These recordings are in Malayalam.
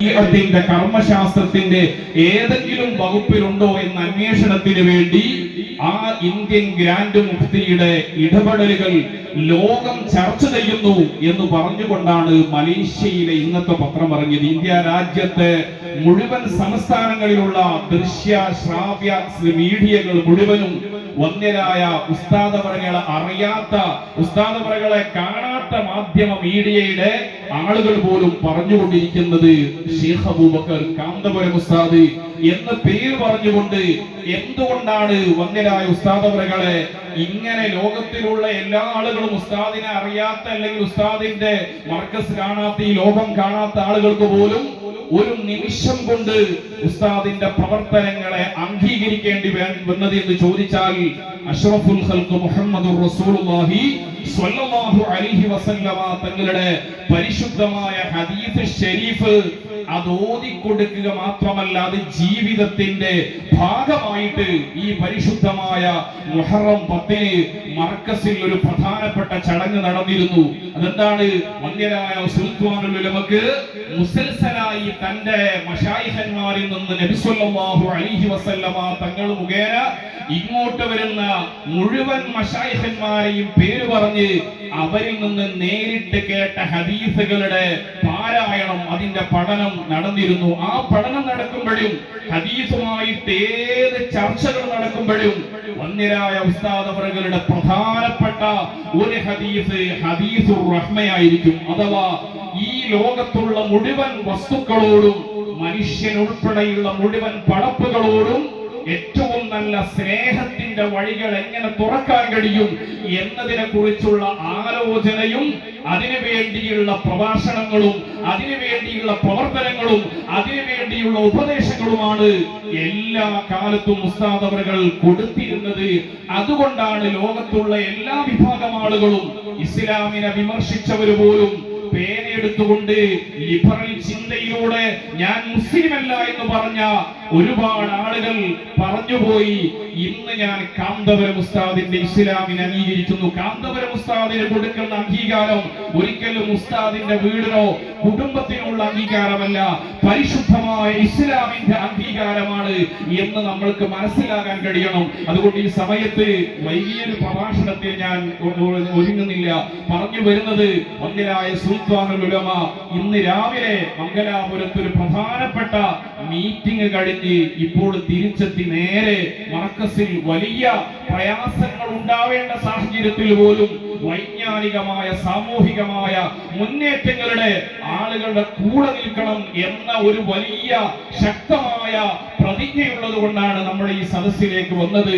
ശരീഅത്തിന്റെ കർമ്മശാസ്ത്രത്തിന്റെ ഏതെങ്കിലും വകുപ്പിലുണ്ടോ എന്ന അന്വേഷണത്തിന് വേണ്ടി ആ ഇന്ത്യൻ ഗ്രാൻഡ് മുഫ്തിയുടെ ഇടപെടലുകൾ ലോകം ചർച്ച ചെയ്യുന്നു എന്ന് പറഞ്ഞുകൊണ്ടാണ് മലേഷ്യയിലെ ഇന്നത്തെ പത്രം ഇറങ്ങിയത്. ഇന്ത്യ രാജ്യത്തെ മുഴുവൻ സംസ്ഥാനങ്ങളിലുള്ള ദൃശ്യ ശ്രാവ്യ മീഡിയകൾ മുഴുവനും വന്യരായ ഉസ്താദവറകളെ അറിയാത്ത ഉസ്താദവറകളെ കാണാത്ത മാധ്യമ മീഡിയയുടെ ആളുകൾ പോലും പറഞ്ഞുകൊണ്ടിരിക്കുന്നത് ഷേഖ് അബൂബക്കർ കാന്തപുരം ഉസ്താദ് എന്ന പേര് പറഞ്ഞുകൊണ്ട് എന്തുകൊണ്ടാണ് വന്യരായ ഉസ്താദവരകളെ ഇങ്ങനെ ലോകത്തിലുള്ള എല്ലാ ആളുകളും ഉസ്താദിനെ അറിയാത്ത അല്ലെങ്കിൽ ഉസ്താദിന്റെ മർക്കസ് കാണാത്ത ഈ ലോകം കാണാത്ത ആളുകൾക്ക് പോലും ഒരു നിമിഷം കൊണ്ട് ഉസ്താദിന്റെ പ്രവർത്തനങ്ങളെ അംഗീകരിക്കേണ്ടി വന്നത് എന്ന് ചോദിച്ചാൽ അഷ്റഫുൽ ഖൽഖ് മുഹമ്മദുർ റസൂലുള്ളാഹി സ്വല്ലല്ലാഹു അലൈഹി വസല്ലമ തങ്ങളുടെ പരിശുദ്ധമായ ഹദീസ് ഷരീഫ് അത് ഓതിക്കൊടുക്കുക മാത്രമല്ല അത് ജീവിതത്തിന്റെ ഭാഗമായിട്ട് ഈ പരിശുദ്ധമായ മുഹറം പത്തിന് മർക്കസിൽ ഒരു പ്രധാനപ്പെട്ട ചടങ്ങ് നടന്നിരുന്നു. അതെന്താണ്? വന്യരായ സുൽത്താനുൽ ഉലമക്ക് മുസൽസലായി തന്റെ മഷായിഹന്മാരിൽ നിന്ന് നബിസ്വല്ലാഹു അലൈഹി വസല്ലമ തങ്ങൾ മുഖേന ഇങ്ങോട്ട് വരുന്ന മുഴുവൻ മഷായിഹന്മാരെയും പേര് പറഞ്ഞ് അവരിൽ നിന്ന് നേരിട്ട് കേട്ട ഹദീസുകളുടെ പാരായണം അതിന്റെ പഠനം നടന്നിരുന്നു. ആ പഠനം നടക്കുമ്പോഴും ഹദീസുമായി ഏത് ചർച്ചകൾ നടക്കുമ്പോഴും വന്യരായ ഉസ്താദവറുകളുടെ പ്രധാനപ്പെട്ട ഒരു ഹദീസ് ഹദീസുർ റഹ്മയായിരിക്കും അഥവാ ഈ ലോകത്തുള്ള മുഴുവൻ വസ്തുക്കളോടും മനുഷ്യനുൾപ്പെടെയുള്ള മുഴുവൻ പടപ്പുകളോടും ഏറ്റവും നല്ല സ്നേഹത്തിന്റെ വഴികൾ എങ്ങനെ തുറക്കാൻ കഴിയും എന്നതിനെ കുറിച്ചുള്ള ആലോചനയും അതിനു വേണ്ടിയുള്ള പ്രഭാഷണങ്ങളും അതിനു വേണ്ടിയുള്ള പ്രവർത്തനങ്ങളും അതിനു വേണ്ടിയുള്ള ഉപദേശങ്ങളുമാണ് എല്ലാ കാലത്തും ഉസ്താദവറുകൾ കൊടുത്തിരുന്നത്. അതുകൊണ്ടാണ് ലോകത്തുള്ള എല്ലാ വിഭാഗം ആളുകളും ഇസ്ലാമിനെ വിമർശിച്ചവർ പോലും പേനെടുത്തുകൊണ്ട് ലിബറൽ ചിന്തയിലൂടെ ഞാൻ മുസ്ലിമല്ല എന്ന് പറഞ്ഞ ഒരുപാട് ആളുകൾ പറഞ്ഞുപോയി. ഇന്ന് ഞാൻ കാന്തപുരം ഉസ്താദിന്റെ ഇസ്ലാമിനെ അംഗീകരിക്കുന്നു. കാന്തപുരം ഉസ്താദിന് കൊടുക്കുന്ന അംഗീകാരം ഒരിക്കലും ഉസ്താദിന്റെ വീടിനോ കുടുംബത്തിനുള്ള അംഗീകാരമല്ല. പരിശുദ്ധമായ ഇസ്ലാമിന്റെ അംഗീകാരമാണ് എന്ന് നമ്മൾക്ക് മനസ്സിലാക്കാൻ കഴിയണം. അതുകൊണ്ട് ഈ സമയത്ത് വലിയൊരു പ്രഭാഷണത്തിൽ ഞാൻ ഒരുങ്ങുന്നില്ല. പറഞ്ഞു വരുന്നത് മംഗലായ സുൽത്താനുലമ ഇന്ന് രാവിലെ മംഗലാപുരത്ത് ഒരു പ്രധാനപ്പെട്ട മീറ്റിംഗ് കഴിഞ്ഞ് ഇപ്പോൾ തിരിച്ചെത്തി നേരെ മർക്കസിൽ വലിയ പ്രയാസങ്ങൾ ഉണ്ടാവേണ്ട സാഹചര്യത്തിൽ പോലും വൈജ്ഞാനികമായ സാമൂഹികമായ മുന്നേറ്റങ്ങളുടെ ആളുകളുടെ കൂടെ നിൽക്കണം എന്ന ഒരു വലിയ ശക്തമായ പ്രതിജ്ഞയുള്ളത് കൊണ്ടാണ് നമ്മൾ ഈ സദസ്സിലേക്ക് വന്നത്.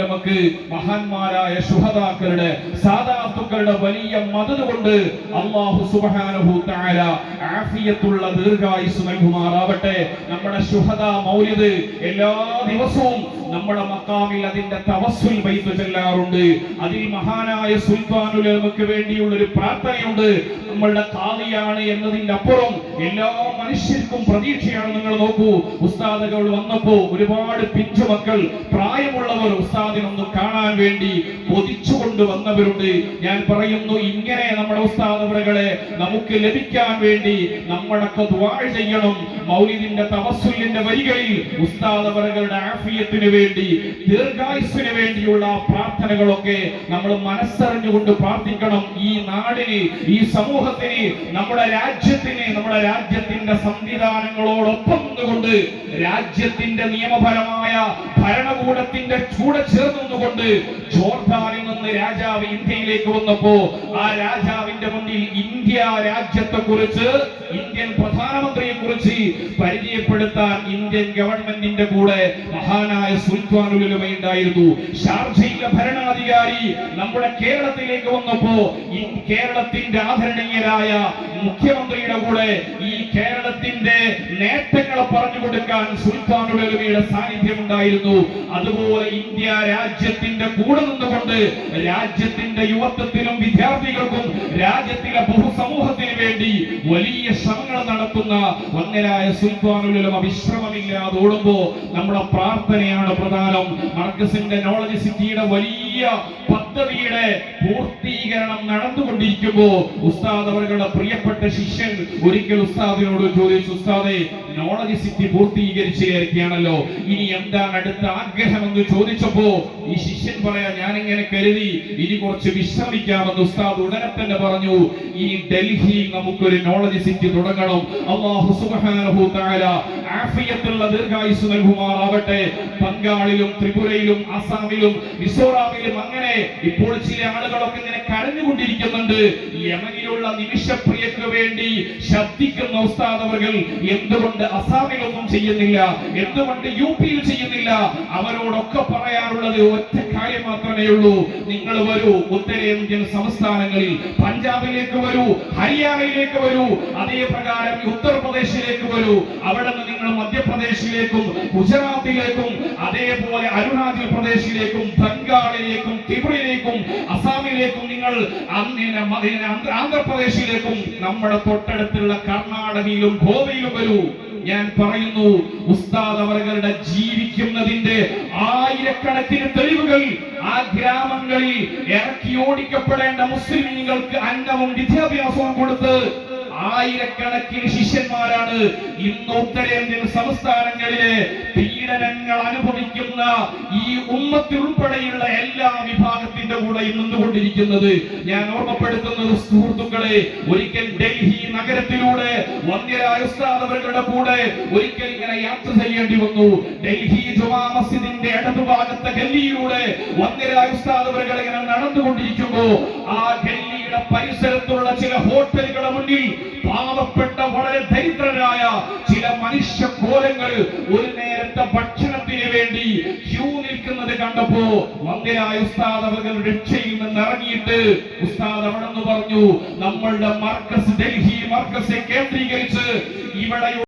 നമുക്ക് മഹാന്മാരായ ശുഹതാക്കളുടെ സാധാത്തുക്കളുടെ വലിയ മതത് കൊണ്ട് അള്ളാഹു സുബാനുഭൂത്തായ ആഫിയത്തുള്ള ദീർഘായുസ് നൽകുമാറാവട്ടെ. നമ്മുടെ ശുഹദ മൗര്യത് എല്ലാ ദിവസവും നമ്മുടെ മക്കാമിൽ അതിന്റെ തവസ്സുൽ വൈത്തു ചെല്ലാറുണ്ട്. അതിൽ മഹാനായ സുൽത്താനുലമക്ക് വേണ്ടിയുള്ള ഒരു പ്രാർത്ഥനയുണ്ട്. നമ്മളുടെ കാതിയാണ് എന്നതിന്റെ അപ്പുറം എല്ലാ മനുഷ്യർക്കും പ്രതീക്ഷയാണ് നിങ്ങൾ നോക്കൂ. ഉസ്താദുകൾ വന്നപ്പോ ഒരുപാട് പിഞ്ചു മക്കൾ പ്രായമുള്ളവർ ഉസ്താദിനൊന്ന് കാണാൻ വേണ്ടി കൊതിച്ചുകൊണ്ട് വന്നവരുണ്ട്. ഞാൻ പറയുന്നു ഇങ്ങനെ നമ്മുടെ ഉസ്താദവരകളെ നമുക്ക് ലഭിക്കാൻ വേണ്ടി നമ്മളൊക്കെ ദ്വാഴ ചെയ്യണം. മൗലിദിന്റെ തപസ്സുല്ലിന്റെ വരികളിൽ ഉസ്താദവരകളുടെ ആഫിയത്തിന് വേണ്ടി ദീർഘായുസിന് വേണ്ടിയുള്ള പ്രാർത്ഥനകളൊക്കെ നമ്മൾ മനസ്സറിഞ്ഞുകൊണ്ട് പ്രാർത്ഥിക്കണം. ഈ നാടിന് ഈ സമൂഹത്തിന് നമ്മുടെ രാജ്യത്തിന് നമ്മുടെ രാജ്യത്തിന്റെ സംവിധാനങ്ങളോടൊപ്പം നിന്നുകൊണ്ട് രാജ്യത്തിന്റെ നിയമപരമായ ഭരണകൂടത്തിന്റെ കൂടെ ചേർന്നുകൊണ്ട് ജോർദാനിൽ നിന്ന് രാജാവ് ഇന്ത്യയിലേക്ക് വന്നപ്പോ ആ രാജാവിന്റെ മുന്നിൽ ഇന്ത്യ രാജ്യത്തെ കുറിച്ച് ഇന്ത്യൻ പ്രധാനമന്ത്രിയെ കുറിച്ച് പരിചയപ്പെടുത്താൻ ഇന്ത്യൻ ഗവൺമെന്റിന്റെ കൂടെ മഹാനായ സുൽത്താനുലുമയുണ്ടായിരുന്നു ഷാർജയിലെ ഭരണാധികാരി നമ്മുടെ കേരളത്തിലേക്ക് വന്നപ്പോ ഈ കേരളത്തിന്റെ ആദരണീയരായ മുഖ്യമന്ത്രിയുടെ കൂടെ ഈ കേരളത്തിന്റെ നേട്ടങ്ങളെ പറഞ്ഞു കൊടുക്കാൻ സുൽത്താനുലമയുടെ സാന്നിധ്യം ഉണ്ടായിരുന്നു അതുപോലെ ഇന്ത്യ രാജ്യത്തിന്റെ കൂടെ നിന്നുകൊണ്ട് രാജ്യത്തിന്റെ യുവത്വത്തിനും വിദ്യാർത്ഥികൾക്കും രാജ്യത്തിലെ ബഹുസമൂഹത്തിനു വേണ്ടി വലിയ ശ്രമങ്ങൾ നടത്തുന്ന ഒന്നരായ സുൽത്താനുള്ളിലും അവിശ്രമമില്ലാതെ ഓടുമ്പോ നമ്മുടെ പ്രാർത്ഥനയാണ് പ്രധാനം. മർഗസിന്റെ നോളജ് സിറ്റിയുടെ വലിയ വലിയ പദ്ധതിയുടെ പൂർത്തീകരണം നടന്നുകൊണ്ടിരിക്കുമ്പോ ഉസ്താദ് അവരുടെ പ്രിയപ്പെട്ട ശിഷ്യൻ ഒരിക്കൽ ഉസ്താദിനോട് ചോദിച്ചു ഉസ്താദെ നോളജ് സിറ്റി പൂർത്തീകരിച്ചു കയറിയാണല്ലോ ഇനി എന്താണ് അടുത്ത ആഗ്രഹം എന്ന് ചോദിച്ചപ്പോ ഈ ശിഷ്യൻ പറയാ ഞാൻ ഇങ്ങനെ കരുതി ഇനി കുറച്ച് വിശ്രമിക്കാമെന്ന് ഉസ്താദ് ഉടനെ തന്നെ പറഞ്ഞു. ഈ ഡൽഹി നമുക്കൊരു നോളജ് സിറ്റി തുടങ്ങണം. അള്ളാഹു ആഫിയത്തുള്ള ദീർഘായുസ് നൽകുമാറാവട്ടെ. ബംഗാളിലും ത്രിപുരയിലും അസാമിലും മിസോറാമിലും അങ്ങനെ ഇപ്പോൾ ചില ആളുകളൊക്കെ ഇങ്ങനെ കരഞ്ഞുകൊണ്ടിരിക്കുന്നുണ്ട്. യമനിലുള്ള നിമിഷപ്രിയക്ക് വേണ്ടി ശബ്ദിക്കുന്ന ഉസ്താദ് അവർകൾ എന്തുകൊണ്ട് അസാമിലൊന്നും ചെയ്യുന്നില്ല? എന്തുകൊണ്ട് യു പിയിൽ ചെയ്യുന്നില്ല? അവരോടൊക്കെ പറയാറുള്ളത് ഒറ്റ കാര്യം മാത്രമേ ഉള്ളൂ നിങ്ങൾ വരൂ. ഉത്തരേന്ത്യൻ സംസ്ഥാനങ്ങളിൽ പഞ്ചാബിലേക്ക് വരൂ ഹരിയാനയിലേക്ക് വരൂ അതേ പ്രകാരം ഉത്തർപ്രദേശിലേക്ക് വരൂ. അവിടെ നിന്ന് നിങ്ങൾ മധ്യപ്രദേശിലേക്കും ഗുജറാത്തിലേക്കും അതേപോലെ അരുണാചൽ പ്രദേശിലേക്കും ബംഗാളിലേക്കും ത്രിപുരയിലേക്കും അസാമിലേക്കും നിങ്ങൾ ആന്ധ്രാപ്രദേശിലേക്കും നമ്മുടെ തൊട്ടടുത്തുള്ള കർണാടകയിലും ഗോവയിലും വരൂ. ഞാൻ പറയുന്നു ഉസ്താദ് അവരുടെ ജീവിക്കുന്നതിന്റെ ആയിരക്കണക്കിന് തെളിവുകൾ ആ ഗ്രാമങ്ങളിൽ ഇറക്കി ഓടിക്കപ്പെടേണ്ട മുസ്ലിമീങ്ങൾക്ക് അന്നവും വിദ്യാഭ്യാസവും കൊടുത്ത് ആയിരക്കണക്കിന് ശിഷ്യന്മാരാണ് ഇന്ന് ഉത്തരേന്ത്യൻ സംസ്ഥാനങ്ങളിലെ പീഡനങ്ങൾ അനുഭവിക്കുന്ന ഈ ഉമ്മത്തിൽ ഉൾപ്പെടെയുള്ള എല്ലാ വിഭാഗത്തിന്റെ കൂടെ നിന്നുകൊണ്ടിരിക്കുന്നത്. ഞാൻ ഓർമ്മപ്പെടുത്തുന്നത് സുഹൃത്തുക്കളെ ഒരിക്കൽ ഡൽഹി നഗരത്തിലൂടെ വന്യരായ ഉസ്താദ് കൂടെ ഒരിക്കൽ ഇങ്ങനെ യാത്ര ചെയ്യേണ്ടി വന്നു. ഡൽഹി ജുമാ മസ്ജിദിന്റെ ഇടതുഭാഗത്തെ ഗല്ലിയിലൂടെ വന്യരായ ഉസ്താദ് ഇങ്ങനെ നടന്നുകൊണ്ടിരിക്കുമ്പോ ആ ഗല്ലിയുടെ പരിസരത്തുള്ള ചില ഹോട്ടലുകളുടെ മുന്നിൽ പാവപ്പെട്ട വളരെ ദരിദ്രരായ ചില മനുഷ്യ കോലങ്ങൾ ഒരു നേരത്തെ ഭക്ഷണത്തിന് വേണ്ടി ക്യൂ നിൽക്കുന്നത് കണ്ടപ്പോ മന്ദിരായ ഉസ്താദ് അവർ രക്ഷയിൽ നിന്ന് ഇറങ്ങിയിട്ട് ഉസ്താദ് അവിടെ നിന്ന് പറഞ്ഞു നമ്മളുടെ മർക്കസ് ഡൽഹി മർക്കസെ കേന്ദ്രീകരിച്ച് ഇവിടെ